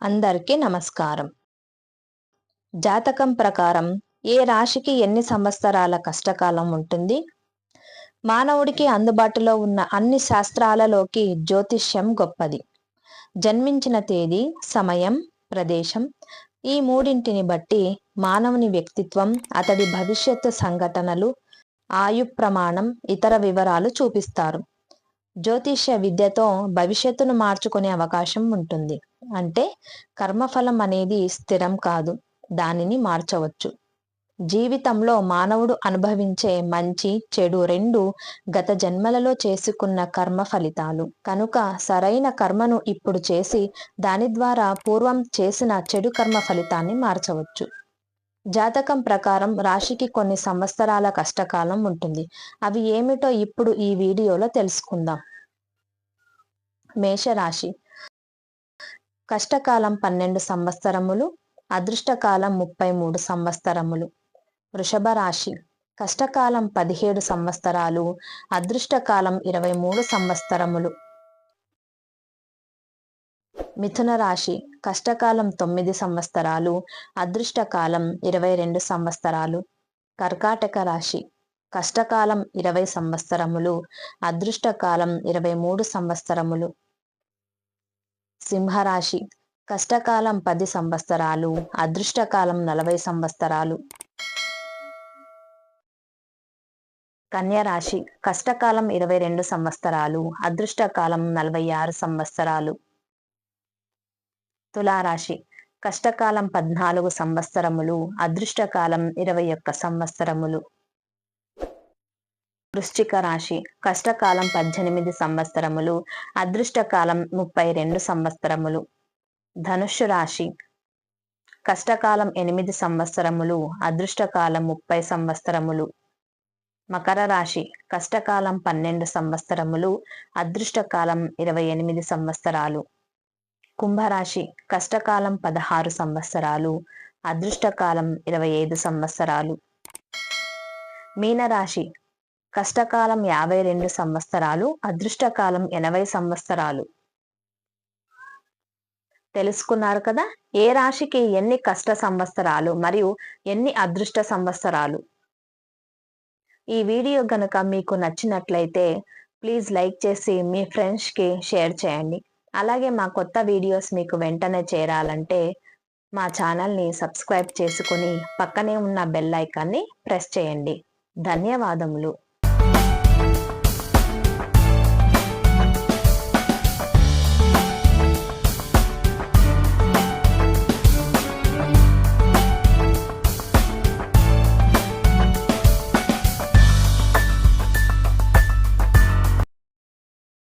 అందరికీ నమస్కారం. జాతకం ప్రకారం ఏ రాశికి ఎన్ని సంవత్సరాల కష్టకాలం ఉంటుంది? మానవుడికి అందుబాటులో ఉన్న అన్ని శాస్త్రాలలోకి జ్యోతిష్యం గొప్పది. జన్మించిన తేదీ సమయం ప్రదేశం ఈ మూడింటిని బట్టి మానవుని వ్యక్తిత్వం అతడి భవిష్యత్తు సంఘటనలు ఆయు ప్రమాణం ఇతర వివరాలు చూపిస్తారు. జ్యోతిష్య విద్యతో భవిష్యత్తును మార్చుకునే అవకాశం ఉంటుంది. అంటే కర్మఫలం అనేది స్థిరం కాదు దానిని మార్చవచ్చు. జీవితంలో మానవుడు అనుభవించే మంచి చెడు రెండు గత జన్మలలో చేసుకున్న కర్మ ఫలితాలు. కనుక సరైన కర్మను ఇప్పుడు చేసి దాని ద్వారా పూర్వం చేసిన చెడు కర్మ ఫలితాన్ని మార్చవచ్చు. జాతకం ప్రకారం రాశికి కొన్ని సంవత్సరాల కష్టకాలం ఉంటుంది. అవి ఏమిటో ఇప్పుడు ఈ వీడియోలో తెలుసుకుందాం. మేషరాశి. కష్టకాలం పన్నెండు సంవత్సరములు అదృష్టకాలం ముప్పై మూడు సంవత్సరములు. వృషభ రాశి. కష్టకాలం పదిహేడు సంవత్సరాలు అదృష్టకాలం ఇరవై మూడు సంవత్సరములు. మిథున రాశి. కష్టకాలం తొమ్మిది సంవత్సరాలు అదృష్టకాలం ఇరవై రెండు సంవత్సరాలు. కర్కాటక రాశి. కష్టకాలం ఇరవై సంవత్సరములు అదృష్టకాలం ఇరవై మూడు సంవత్సరములు. సింహరాశి. కష్టకాలం పది సంవత్సరాలు అదృష్టకాలం నలభై సంవత్సరాలు. కన్యరాశి. కష్టకాలం ఇరవై రెండు సంవత్సరాలు అదృష్టకాలం నలభై ఆరు సంవత్సరాలు. తులారాశి. కష్టకాలం పద్నాలుగు సంవత్సరములు అదృష్టకాలం ఇరవై ఒక్క సంవత్సరములు. వృశ్చిక రాశి. కష్టకాలం పద్దెనిమిది సంవత్సరములు అదృష్టకాలం ముప్పై రెండు సంవత్సరములు. ధనుస్సు రాశి. కష్టకాలం ఎనిమిది సంవత్సరములు అదృష్టకాలం ముప్పై సంవత్సరములు. మకర రాశి. కష్టకాలం పన్నెండు సంవత్సరములు అదృష్టకాలం ఇరవై ఎనిమిది సంవత్సరాలు. కుంభరాశి. కష్టకాలం పదహారు సంవత్సరాలు అదృష్టకాలం ఇరవై ఐదు సంవత్సరాలు. మీనరాశి. కష్టకాలం యాభై రెండు సంవత్సరాలు అదృష్టకాలం ఎనభై సంవత్సరాలు. తెలుసుకున్నారు కదా? ఏ రాశికి ఎన్ని కష్ట సంవత్సరాలు మరియు ఎన్ని అదృష్ట సంవత్సరాలు? ఈ వీడియో గనుక మీకు నచ్చినట్లయితే ప్లీజ్ లైక్ చేసి మీ ఫ్రెండ్స్కి షేర్ చేయండి. అలాగే మా కొత్త వీడియోస్ మీకు వెంటనే చేరాలంటే మా ఛానల్ని సబ్స్క్రైబ్ చేసుకుని పక్కనే ఉన్న బెల్ ఐకాన్ని ప్రెస్ చేయండి. ధన్యవాదములు.